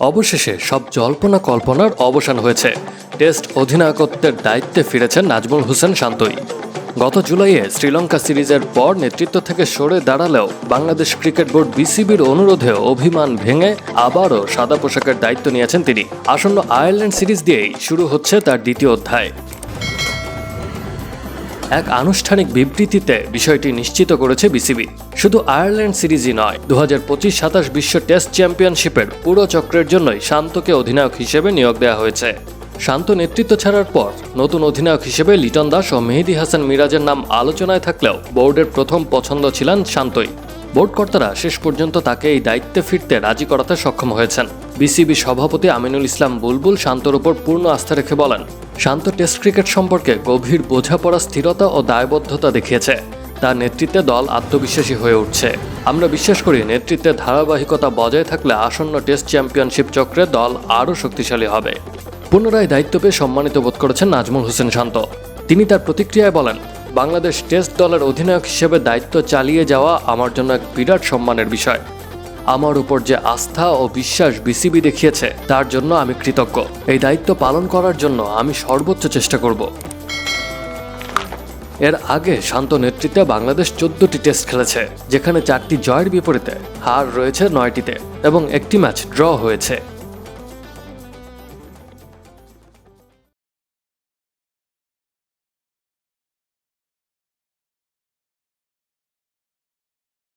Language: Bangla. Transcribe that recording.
অবশেষে সব জল্পনা কল্পনার অবসান হয়েছে। টেস্ট অধিনায়কত্বের দায়িত্বে ফিরেছেন নাজমুল হোসেন শান্তই। গত জুলাইয়ে শ্রীলঙ্কা সিরিজের পর নেতৃত্ব থেকে সরে দাঁড়ালেও বাংলাদেশ ক্রিকেট বোর্ড বিসিবির অনুরোধে অভিমান ভেঙে আবারও সাদা পোশাকের দায়িত্ব নিয়েছেন তিনি। আসন্ন আয়ারল্যান্ড সিরিজ দিয়েই শুরু হচ্ছে তার দ্বিতীয় অধ্যায়। এক আনুষ্ঠানিক বিবৃতিতে বিষয়টি নিশ্চিত করেছে বিসিবি। শুধু আয়ারল্যান্ড সিরিজই নয় দু হাজার পঁচিশ সাতাশ বিশ্ব টেস্ট চ্যাম্পিয়নশিপের পুরো চক্রের জন্যই শান্তকে অধিনায়ক হিসেবে নিয়োগ দেওয়া হয়েছে। শান্ত নেতৃত্ব ছাড়ার পর নতুন অধিনায়ক হিসেবে লিটন দাস ও মেহেদি হাসান মিরাজের নাম আলোচনায় থাকলেও বোর্ডের প্রথম পছন্দ ছিলেন শান্তই। বোর্ড কর্তারা শেষ পর্যন্ত তাকে এই দায়িত্বে ফিরতে রাজি করাতে সক্ষম হয়েছেন। বিসিবি সভাপতি আমিনুল ইসলাম বুলবুল শান্তর উপর পূর্ণ আস্থা রেখে বলেন, শান্ত টেস্ট ক্রিকেট সম্পর্কে গভীর বোঝাপড়া, স্থিরতা ও দায়বদ্ধতা দেখিয়েছে। তার নেতৃত্বে দল আত্মবিশ্বাসী হয়ে উঠছে। আমরা বিশ্বাস করি নেতৃত্বে ধারাবাহিকতা বজায় থাকলে আসন্ন টেস্ট চ্যাম্পিয়নশিপ চক্রে দল আরও শক্তিশালী হবে। পুনরায় দায়িত্ব পেয়ে সম্মানিত বোধ করেছেন নাজমুল হোসেন শান্ত। তিনি তার প্রতিক্রিয়ায় বলেন বাংলাদেশ টেস্ট দলের অধিনায়ক হিসেবে দায়িত্ব চালিয়ে যাওয়া আমার জন্য এক বিরাট সম্মানের বিষয়। আমার উপর যে আস্থা ও বিশ্বাস বিসিবি দেখিয়েছে, তার জন্য আমি কৃতজ্ঞ। এই দায়িত্ব পালন করার জন্য আমি সর্বোচ্চ চেষ্টা করব। এর আগে শান্ত নেতৃত্বে বাংলাদেশ চোদ্দটি টেস্ট খেলেছে, যেখানে চারটি জয়ের বিপরীতে হার রয়েছে নয়টিতে এবং একটি ম্যাচ ড্র হয়েছে।